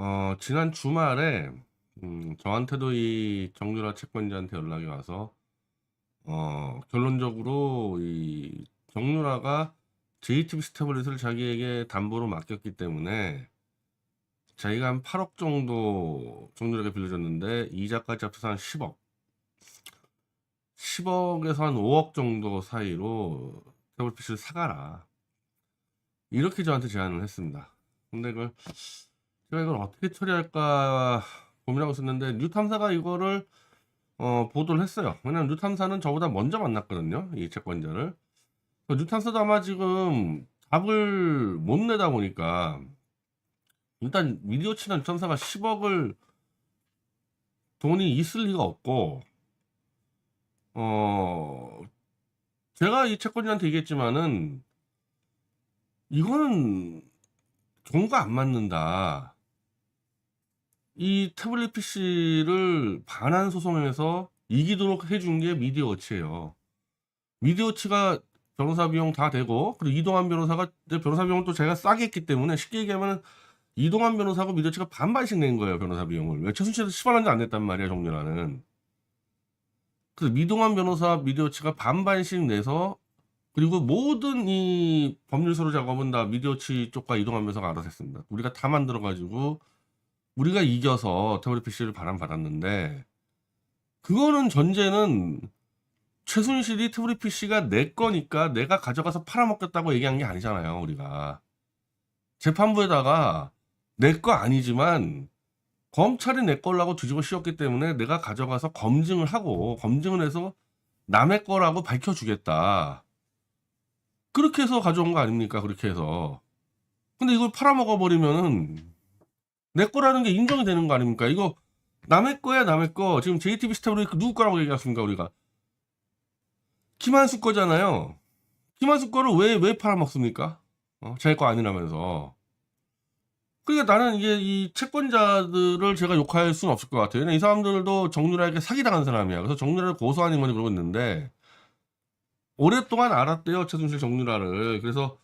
어, 지난 주말에 음, 저한테도 이 정유라 채권자한테 연락이 와서 어, 결론적으로 이 정유라가 JTBC 태블릿을 자기에게 담보로 맡겼기 때문에 자기가 한 8억 정도 정유라에게 빌려줬는데 이자까지 합쳐서 한 10억 10억에서 한 5억 정도 사이로 PC를 사가라. 이렇게 저한테 제안을 했습니다. 근데 그걸 제가 이걸 어떻게 처리할까 고민하고 있었는데 뉴 탐사가 이거를 어, 보도를 했어요. 왜냐면 뉴 탐사는 저보다 먼저 만났거든요. 이 채권자를. 그 뉴탐사도 아마 지금 답을 못 내다 보니까 일단 미디어치나 뉴탐사가 10억을 돈이 있을 리가 없고 어 제가 이 채권자한테 얘기했지만은 이거는 경우가 안 맞는다. 이 태블릿 PC를 반환 소송에서 이기도록 해준 게 미디어워치예요. 미디어워치가 변호사 비용 다 되고 그리고 이동환 변호사가 내 변호사 비용을 또 제가 싸게 했기 때문에 쉽게 얘기하면 이동환 변호사하고 미디어워치가 반반씩 낸 거예요 변호사 비용을 왜 최순실도 10원 원도 안 냈단 말이야 정유라는 그래서 미동환 변호사 미디어워치가 반반씩 내서 그리고 모든 이 법률 서류 작업은 다 미디어치 쪽과 이동환 변호사가 알아서 했습니다. 우리가 다 만들어가지고 우리가 이겨서 태블릿 PC를 발안받았는데 그거는 전제는 최순실이 태블릿 PC가 내 거니까 내가 가져가서 팔아먹겠다고 얘기한 게 아니잖아요 우리가. 재판부에다가 내 거 아니지만 검찰이 내 걸라고 뒤집어 씌웠기 때문에 내가 가져가서 검증을 하고 검증을 해서 남의 거라고 밝혀주겠다. 그렇게 해서 가져온 거 아닙니까? 그렇게 해서. 근데 이걸 팔아먹어 버리면은 내 거라는 게 인정이 되는 거 아닙니까? 이거 남의 거야 남의 거. 지금 JTBC 태블릿 누구 거라고 얘기했습니까 우리가? 김한수 거잖아요. 김한수 거를 왜 왜 팔아먹습니까? 어? 자기 거 아니라면서. 그러니까 나는 이게 이 채권자들을 제가 욕할 수는 없을 것 같아요. 이 사람들도 정유라에게 사기당한 사람이야. 그래서 정유라를 고소하는 거니 그러고 있는데 오랫동안 알았대요 최순실 정유라를. 그래서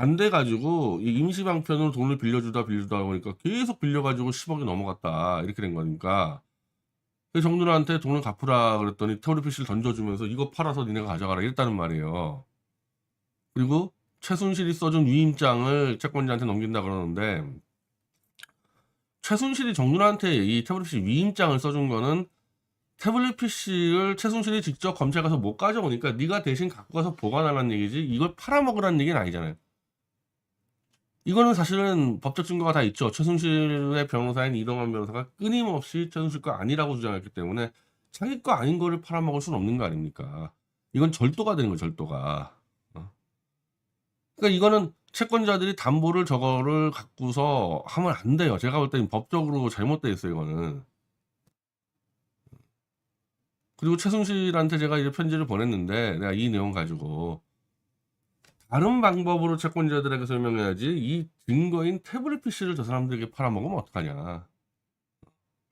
안 돼가지고 이 임시방편으로 돈을 빌려주다 빌려주다 보니까 계속 빌려가지고 10억이 넘어갔다 이렇게 된 거니까 그래서 정유라한테 돈을 갚으라 그랬더니 태블릿 PC를 던져주면서 이거 팔아서 니네가 가져가라 이랬다는 말이에요. 그리고 최순실이 써준 위임장을 채권자한테 넘긴다 그러는데 최순실이 정유라한테 이 태블릿 PC 위임장을 써준 거는 태블릿 PC를 최순실이 직접 검찰 가서 못 가져오니까 네가 대신 갖고 가서 보관하라는 얘기지 이걸 팔아먹으라는 얘기는 아니잖아요. 이거는 사실은 법적 증거가 다 있죠. 최순실의 변호사인 이동환 변호사가 끊임없이 최순실 거 아니라고 주장했기 때문에 자기 거 아닌 거를 팔아먹을 수는 없는 거 아닙니까? 이건 절도가 되는 거예요, 절도가. 어? 그러니까 이거는 채권자들이 담보를 저거를 갖고서 하면 안 돼요. 제가 볼 때는 법적으로 잘못돼 있어요, 이거는. 그리고 최순실한테 제가 이제 편지를 보냈는데 내가 이 내용 가지고 다른 방법으로 채권자들에게 설명해야지 이 증거인 태블릿 PC를 저 사람들에게 팔아먹으면 어떡하냐.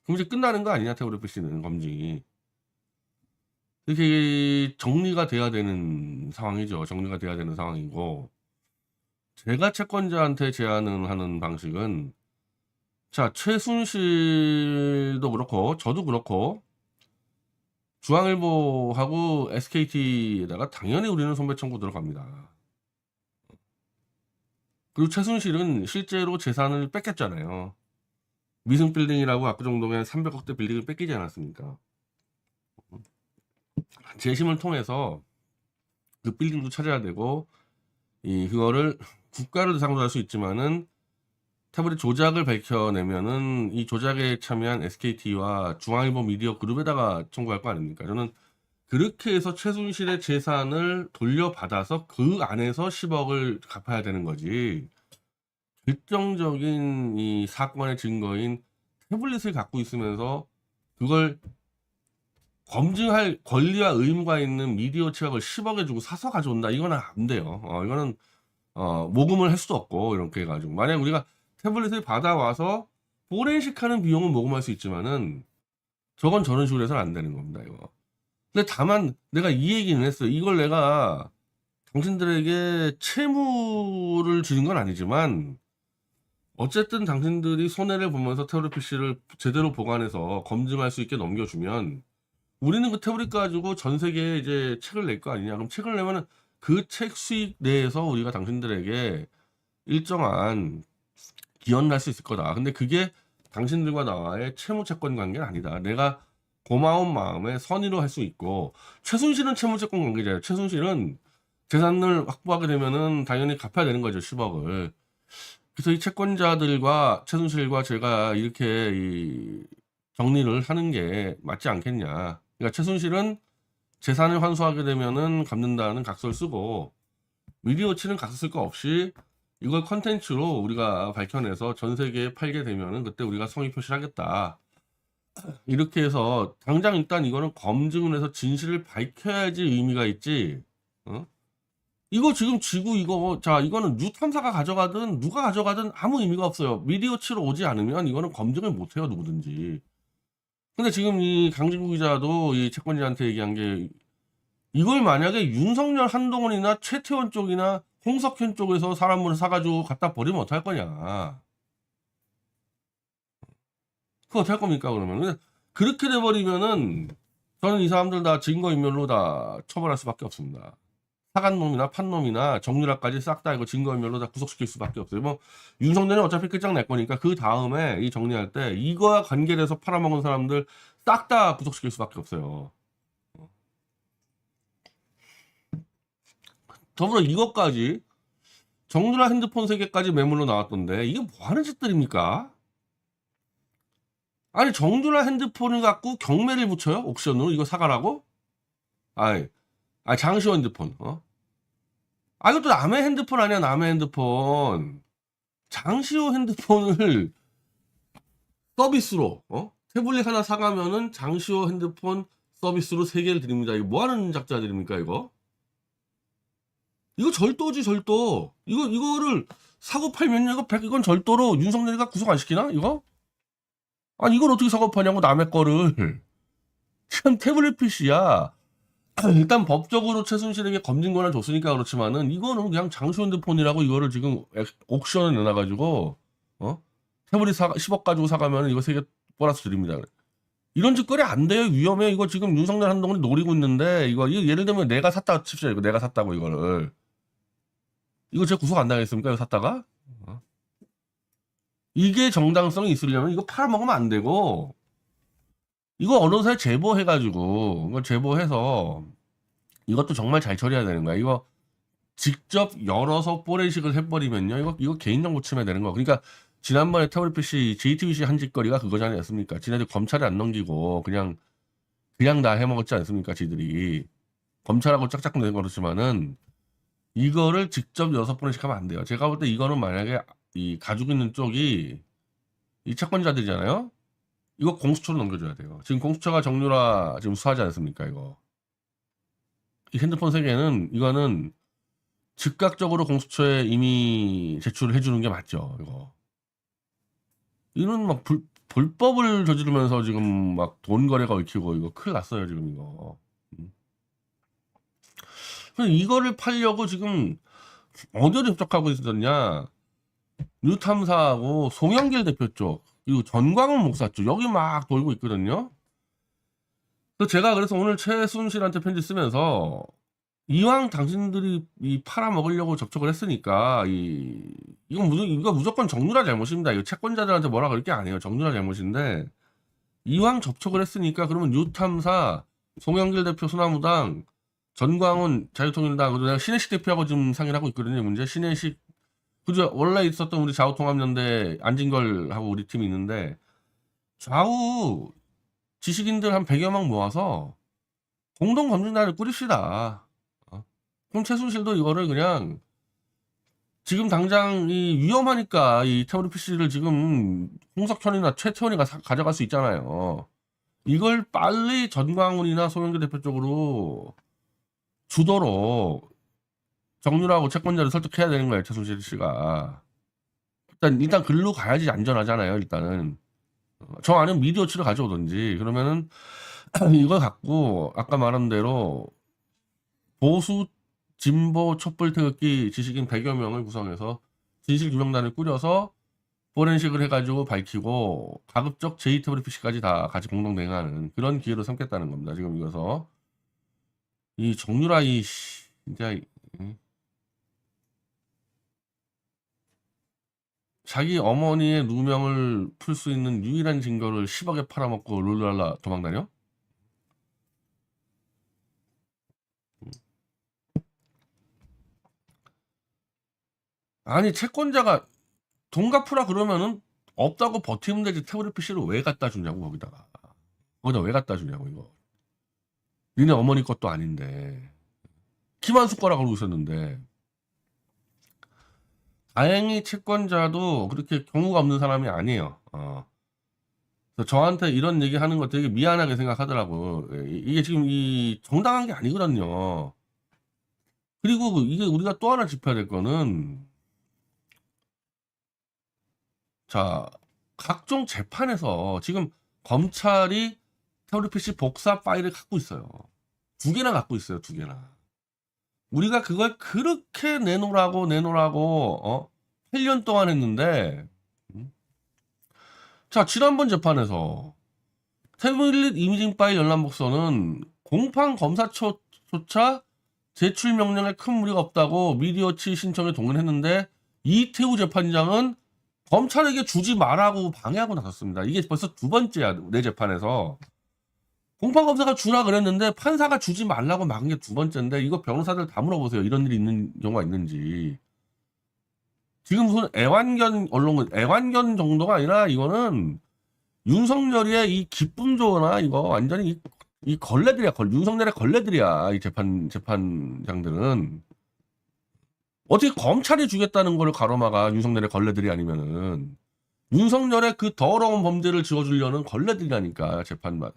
그럼 이제 끝나는 거 아니냐 태블릿 PC는 검증이. 이렇게 정리가 돼야 되는 상황이죠. 정리가 돼야 되는 상황이고 제가 채권자한테 제안을 하는 방식은 자 최순실도 그렇고 저도 그렇고 중앙일보하고 SKT에다가 당연히 우리는 손배 청구 들어갑니다. 그리고 최순실은 실제로 재산을 뺏겼잖아요. 미승 빌딩이라고 압구정동에 300억대 빌딩을 뺏기지 않았습니까? 재심을 통해서 그 빌딩도 찾아야 되고 이 그거를 국가를 대상으로 할 수 있지만은 태블릿 조작을 밝혀내면은 이 조작에 참여한 SKT와 중앙일보 미디어 그룹에다가 청구할 거 아닙니까? 저는 그렇게 해서 최순실의 재산을 돌려받아서 그 안에서 10억을 갚아야 되는 거지. 결정적인 이 사건의 증거인 태블릿을 갖고 있으면서 그걸 검증할 권리와 의무가 있는 미디어 치약을 10억에 주고 사서 가져온다. 이거는 안 돼요. 어, 이거는 어, 모금을 할 수도 없고 이렇게 해가지고 만약 우리가 태블릿을 받아와서 포렌식하는 비용은 모금할 수 있지만은 저건 저런 식으로 해서는 안 되는 겁니다. 이거. 근데 다만 내가 이 얘기는 했어요. 이걸 내가 당신들에게 채무를 주는 건 아니지만 어쨌든 당신들이 손해를 보면서 태블릿 PC를 제대로 보관해서 검증할 수 있게 넘겨주면 우리는 그 태블릿 가지고 전 세계에 이제 책을 낼 거 아니냐. 그럼 책을 내면은 그 책 수익 내에서 우리가 당신들에게 일정한 기여를 할 수 있을 거다. 근데 그게 당신들과 나와의 채무 채권 관계는 아니다. 내가 고마운 마음에 선의로 할 수 있고 최순실은 채무채권 관계잖아요. 최순실은 재산을 확보하게 되면은 당연히 갚아야 되는 거죠. 10억을. 그래서 이 채권자들과 최순실과 제가 이렇게 이 정리를 하는 게 맞지 않겠냐. 그러니까 최순실은 재산을 환수하게 되면은 갚는다는 각서를 쓰고 미디어치는 각서 쓸 거 없이 이걸 컨텐츠로 우리가 밝혀내서 전 세계에 팔게 되면은 그때 우리가 성의 표시를 하겠다. 이렇게 해서 당장 일단 이거는 검증을 해서 진실을 밝혀야지 의미가 있지. 어? 이거 지금 지구 이거 자 이거는 뉴 탐사가 가져가든 누가 가져가든 아무 의미가 없어요. 미디어치로 오지 않으면 이거는 검증을 못 해요 누구든지. 근데 지금 이 강진구 기자도 이 채권자한테 얘기한 게 이걸 만약에 윤석열 한동훈이나 최태원 쪽이나 홍석현 쪽에서 사람을 사가지고 갖다 버리면 어떡할 거냐. 그거 어떡할 겁니까 그러면. 그렇게 돼버리면은 저는 이 사람들 다 증거인멸로 다 처벌할 수밖에 없습니다. 사간 놈이나 판 놈이나 정유라까지 싹 다 이거 증거인멸로 다 구속시킬 수밖에 없어요. 뭐 윤석열은 어차피 끝장 낼 거니까 그 다음에 이 정리할 때 이거와 관계돼서 팔아먹은 사람들 싹 다 구속시킬 수밖에 없어요. 더불어 이것까지 정유라 핸드폰 세 개까지 매물로 나왔던데 이게 뭐 하는 짓들입니까? 아니 정유라 핸드폰을 갖고 경매를 붙여요? 옥션으로 이거 사가라고? 아이, 아 장시호 핸드폰, 어? 아 이것도 남의 핸드폰 아니야 남의 핸드폰. 장시호 핸드폰을 서비스로, 어? 태블릿 하나 사가면은 장시호 핸드폰 서비스로 세 개를 드립니다. 이거 뭐 하는 작자들입니까 이거? 이거 절도지 절도. 이거 이거를 사고 팔면 이거 백 이건 절도로 윤석열이가 구속 안 시키나 이거? 아니 이걸 어떻게 사고 파냐고 남의 거를. 참 태블릿 PC야. 일단 법적으로 최순실에게 검증 권을 줬으니까 그렇지만은 이거는 그냥 장수 핸드폰이라고 이거를 지금 엑- 옥션에 내놔가지고 어 태블릿 사 10억 가지고 사가면 이거 세개 보너스 드립니다. 이런 짓거리 안 돼요 위험해 이거 지금 윤석열 한동훈이 노리고 있는데 이거, 이거 예를 들면 내가 샀다 칩시다 이거 내가 샀다고 이거를 이거 제가 구속 안 당했습니까 이거 샀다가 어? 이게 정당성이 있으려면 이거 팔아먹으면 안 되고 이거 언론사에 제보해가지고 이거 제보해서 이것도 정말 잘 처리해야 되는 거야. 이거 직접 열어서 포렌식을 해버리면요. 이거 이거 개인정보 침해 되는 거. 그러니까 지난번에 태블릿 PC, JTBC 한 짓거리가 그거지 않습니까? 지네들 검찰에 안 넘기고 그냥 그냥 다 해먹었지 않습니까? 지들이 검찰하고 짝짝 내는 그렇지만은 이거를 직접 여섯 포렌식 하면 안 돼요. 제가 볼 때 이거는 만약에 이 가지고 있는 쪽이 이 채권자들이잖아요. 이거 공수처로 넘겨줘야 돼요. 지금 공수처가 정유라 지금 수사하지 않습니까? 이거 이 핸드폰 세 개는 이거는 즉각적으로 공수처에 이미 제출을 해주는 게 맞죠. 이거 이는 막 불, 불법을 저지르면서 지금 막 돈 거래가 얽히고 이거 큰일 났어요 지금 이거. 음. 이거를 팔려고 지금 어디를 접촉하고 있었냐? 뉴탐사하고 송영길 대표 쪽 그리고 전광훈 목사 쪽 여기 막 돌고 있거든요. 그래서 제가 그래서 오늘 최순실한테 편지 쓰면서 이왕 당신들이 이 팔아 먹으려고 접촉을 했으니까 이 이건 무조 이거 무조건 정유라 잘못입니다. 이거 채권자들한테 뭐라 그럴 게 아니에요. 정유라 잘못인데 이왕 접촉을 했으니까 그러면 뉴탐사 송영길 대표 소나무당 전광훈 자유통일당 그리고 내가 신혜식 대표하고 지금 상의를 하고 있거든요. 이 문제 신혜식 그죠 원래 있었던 우리 좌우통합연대 안진걸하고 우리 팀이 있는데 좌우 지식인들 한 100여 명 모아서 공동 검증단을 꾸립시다. 어? 그럼 최순실도 이거를 그냥 지금 당장 이 위험하니까 이 태블릿 PC를 지금 홍석현이나 최태원이가 사- 가져갈 수 있잖아요. 이걸 빨리 전광훈이나 송영길 대표 쪽으로 주도록 정유라고 채권자를 설득해야 되는 거예요, 최순실 씨가. 일단, 일단 글로 가야지 안전하잖아요, 일단은. 어, 저 안에 미디어치를 가져오든지, 그러면은, 이걸 갖고, 아까 말한 대로, 보수, 진보, 촛불 태극기 지식인 100여 명을 구성해서 진실 규명단을 꾸려서 포렌식을 해가지고 밝히고 가급적 JWPC까지 다 같이 공동 대응하는 그런 기회로 삼겠다는 겁니다. 지금 이거서 이 정유라 이 씨, 진짜 이- 이- 자기 어머니의 누명을 풀 수 있는 유일한 증거를 10억에 팔아먹고 룰루랄라 도망다녀? 아니 채권자가 돈 갚으라 그러면은 없다고 버티면 되지. 태블릿 PC를 왜 갖다 주냐고 거기다가. 거기다 왜 갖다 주냐고 이거. 니네 어머니 것도 아닌데. 김한수 거라 그러고 있었는데 다행히 채권자도 그렇게 경우가 없는 사람이 아니에요 어. 저한테 이런 얘기 하는 거 되게 미안하게 생각하더라고 예, 이- 이게 지금 이 정당한 게 아니거든요 그리고 이게 우리가 또 하나 짚어야 될 거는 자, 각종 재판에서 지금 검찰이 태블릿 PC 복사 파일을 갖고 있어요. 두 개나 갖고 있어요, 두 개나. 우리가 그걸 그렇게 내놓으라고 내놓으라고 어? 8년 동안 했는데 음? 자, 지난번 재판에서 태블릿 이미징 파일 열람 복선은 공판 검사초조차 제출 명령에 큰 무리가 없다고 미디어치 신청에 동의했는데 이태우 재판장은 검찰에게 주지 말라고 방해하고 나섰습니다. 이게 벌써 두 번째야 내 재판에서 공판 검사가 주라 그랬는데 판사가 주지 말라고 막은 게 두 번째인데 이거 변호사들 다 물어보세요. 이런 일이 있는 경우가 있는지. 지금 무슨 애완견 언론 애완견 정도가 아니라 이거는 윤석열의 이 기쁨 조나 이거 완전히 이, 이 걸레들이야. 걸, 윤석열의 걸레들이야. 이 재판 재판장들은 어떻게 검찰이 주겠다는 걸 가로막아 윤석열의 걸레들이 아니면은 윤석열의 그 더러운 범죄를 지워주려는 걸레들이라니까 재판만.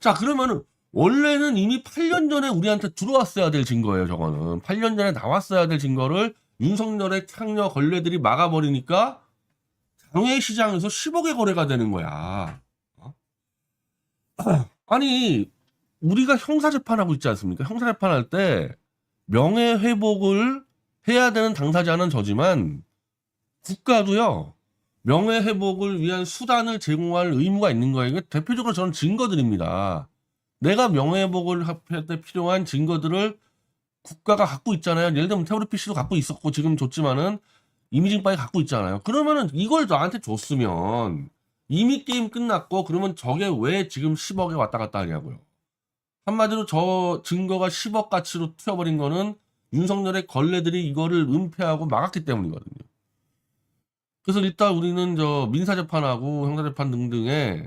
자 그러면은 원래는 이미 8년 전에 우리한테 들어왔어야 될 증거예요. 저거는 8년 전에 나왔어야 될 증거를 윤석열의 창녀 걸레들이 막아버리니까 장외 시장에서 10억의 거래가 되는 거야. 어? 아니 우리가 형사재판하고 있지 않습니까? 형사재판할 때 명예회복을 해야 되는 당사자는 저지만 국가도요 명예 회복을 위한 수단을 제공할 의무가 있는 거예요. 대표적으로 저는 증거들입니다. 내가 명예 회복을 할 때 필요한 증거들을 국가가 갖고 있잖아요. 예를 들면 태블릿 PC도 갖고 있었고 지금 줬지만은 이미징 파일 갖고 있잖아요. 그러면은 이걸 나한테 줬으면 이미 게임 끝났고 그러면 저게 왜 지금 10억에 왔다 갔다 하냐고요. 한마디로 저 증거가 10억 가치로 튀어버린 거는 윤석열의 걸레들이 이거를 은폐하고 막았기 때문이거든요. 그래서 일단 우리는 저 민사재판하고 형사재판 등등에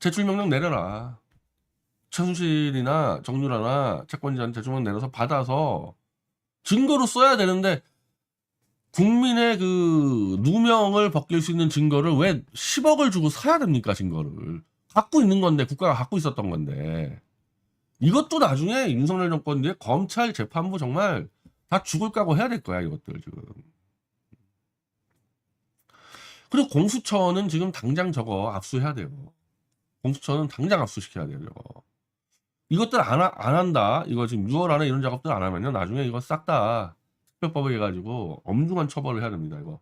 제출명령 내려라. 최순실이나 정유라나 채권자한테 제출명령 내려서 받아서 증거로 써야 되는데 국민의 그 누명을 벗길 수 있는 증거를 왜 10억을 주고 사야 됩니까 증거를? 갖고 있는 건데 국가가 갖고 있었던 건데. 이것도 나중에 윤석열 정권 뒤에 검찰 재판부 정말 다 죽을 까고 해야 될 거야 이것들 지금 그리고 공수처는 지금 당장 저거 압수해야 돼요. 공수처는 당장 압수시켜야 돼요 저거. 이것들 안, 하- 안 한다. 이거 지금 6월 안에 이런 작업들 안 하면요. 나중에 이거 싹 다 특별법에 해가지고 엄중한 처벌을 해야 됩니다 이거